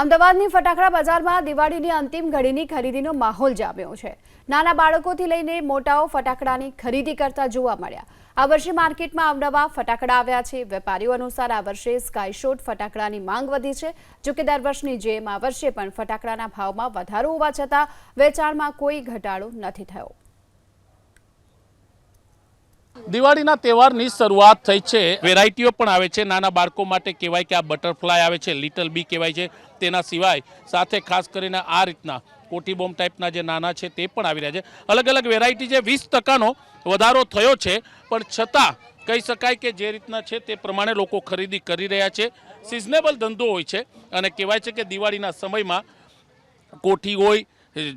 અમદાવાદની ફટાકડા બજારમાં દિવાળીની અંતિમ ઘડીની ખરીદીનો માહોલ જામ્યો છે. નાના બાળકોથી લઈને મોટાઓ ફટાકડાની ખરીદી કરતા જોવા મળ્યા. આ વર્ષે માર્કેટમાં અવનવા ફટાકડા આવ્યા છે. વેપારીઓ અનુસાર આ વર્ષે સ્કાયશોટ ફટાકડાની માંગ વધી છે. જોકે દર વર્ષની જેમ આ વર્ષે પણ ફટાકડાના ભાવમાં વધારો હોવા છતાં વેચાણમાં કોઈ ઘટાડો નથી થયો. દિવાળીના તહેવારની શરૂઆત થઈ છે. વેરાયટીઓ પણ આવે છે. નાના બાળકો માટે કહેવાય કે આ બટરફ્લાય આવે છે. લિટલ બી કહેવાય છે. તેના સિવાય સાથે ખાસ કરીને આ રીતના કોટી બોમ્બ ટાઈપના જે નાના છે તે પણ આવી રહ્યા છે. અલગ અલગ વેરાયટી છે. વીસ ટકાનો વધારો થયો છે. પણ છતાં કહી શકાય કે જે રીતના છે તે પ્રમાણે લોકો ખરીદી કરી રહ્યા છે. સિઝનેબલ ધંધો હોય છે અને કહેવાય છે કે દિવાળીના સમયમાં કોઠી હોય,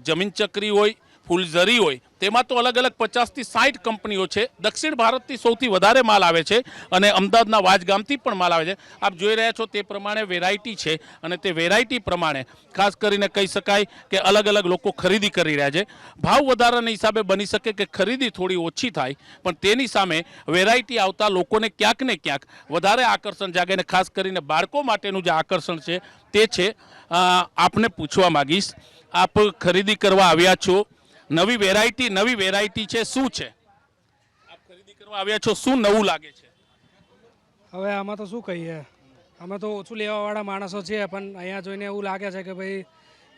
જમીન ચક્રી હોય ફૂલઝરી હોય, તેમાં તો અલગ અલગ પચાસથી સાઠ કંપનીઓ છે. દક્ષિણ ભારતથી સૌથી વધારે માલ આવે છે અને અમદાવાદના વાજગામથી પણ માલ આવે છે. આપ જોઈ રહ્યા છો તે પ્રમાણે વેરાયટી છે અને તે વેરાયટી પ્રમાણે ખાસ કરીને કહી શકાય કે અલગ અલગ લોકો ખરીદી કરી રહ્યા છે. ભાવ વધારાના હિસાબે બની શકે કે ખરીદી થોડી ઓછી થાય, પણ તેની સામે વેરાયટી આવતા લોકોને ક્યાંક ને ક્યાંક વધારે આકર્ષણ જાગે અને ખાસ કરીને બાળકો માટેનું જે આકર્ષણ છે તે છે. આપને પૂછવા માગીશ, આપ ખરીદી કરવા આવ્યા છો નવી વેરાયટી નવી વેરાયટી છે શું છે? આપ ખરીદી કરવા આવ્યા છો શું નવું લાગે છે? હવે આમાં તો શું કહીએ? અમે તો ઓછું લેવાવાળા માણસો છીએ પણ અહીંયા જોઈને એવું લાગે છે કે ભાઈ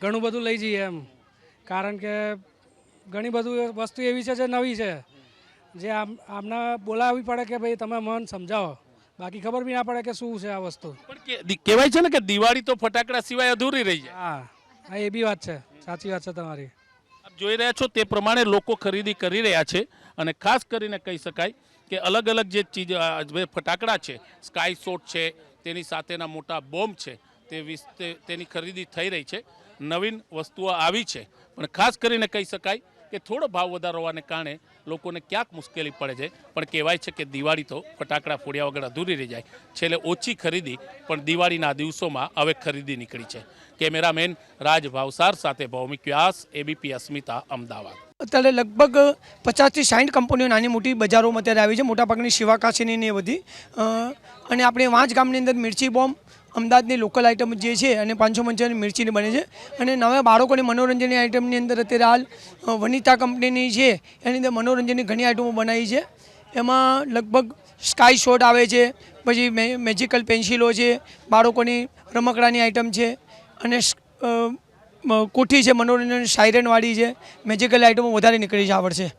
ઘણું બધું લઈ જઈએ એમ. કારણ કે ઘણી બધું વસ્તુ એવી છે જે નવી છે. જે આમ આમને બોલાવવી પડે કે ભાઈ તમે મન સમજાવો. બાકી ખબર બી ના પડે કે શું છે આ વસ્તુ. પણ કહેવાય છે ને કે દિવાળી તો ફટાકડા સિવાય અધૂરી રહી જાય. હા હા એ બી વાત છે. સાચી વાત છે તમારી. જોઈ રહ્યા છો તે પ્રમાણે લોકો ખરીદી કરી રહ્યા છે અને ખાસ કરીને કહી શકાય કે અલગ અલગ જે ચીજ ફટાકડા છે સ્કાય શોટ છે, તેની સાથેના મોટા બોમ્બ છે તે- તેની ખરીદી થઈ રહી છે. નવીન વસ્તુઓ આવી છે. પણ ખાસ કરીને કહી શકાય કે થોડો ભાવ વધારો હોવાને કારણે લોકોને ક્યાંક મુશ્કેલી પડે છે. પણ કહેવાય છે કે દિવાળી તો ફટાકડા ફોડ્યા વગર અધૂરી રહી જાય. છેલ્લે ઓછી ખરીદી, પણ દિવાળીના દિવસોમાં હવે ખરીદી નીકળી છે. કેમેરામેન રાજ ભાવસાર સાથે ભૌમિક વ્યાસ એબીપી અસ્મિતા, અમદાવાદ. અત્યારે લગભગ પચાસથી સાઠ કંપનીઓ નાની મોટી બજારોમાં અત્યારે આવી છે. મોટાભાગની શિવાકાશીની ને બધી. અને આપણે વાંચ ગામની અંદર મિર્ચી બોમ્બ અમદાવાદની લોકલ આઇટમ જે છે અને પાંચસો પંચાવન મિર્ચીની બને છે. અને નવા બાળકોની મનોરંજનની આઇટમની અંદર અત્યારે હાલ વનિતા કંપનીની છે, એની અંદર મનોરંજનની ઘણી આઇટમો બનાવી છે. એમાં લગભગ સ્કાય શોટ આવે છે, પછી મેજિકલ પેન્સિલો છે, બાળકોની રમકડાની આઇટમ છે, અને કોઠી છે, મનોરંજન સાયરનવાળી છે મેજિકલ આઇટમો વધારે નીકળી છે, આવડશે.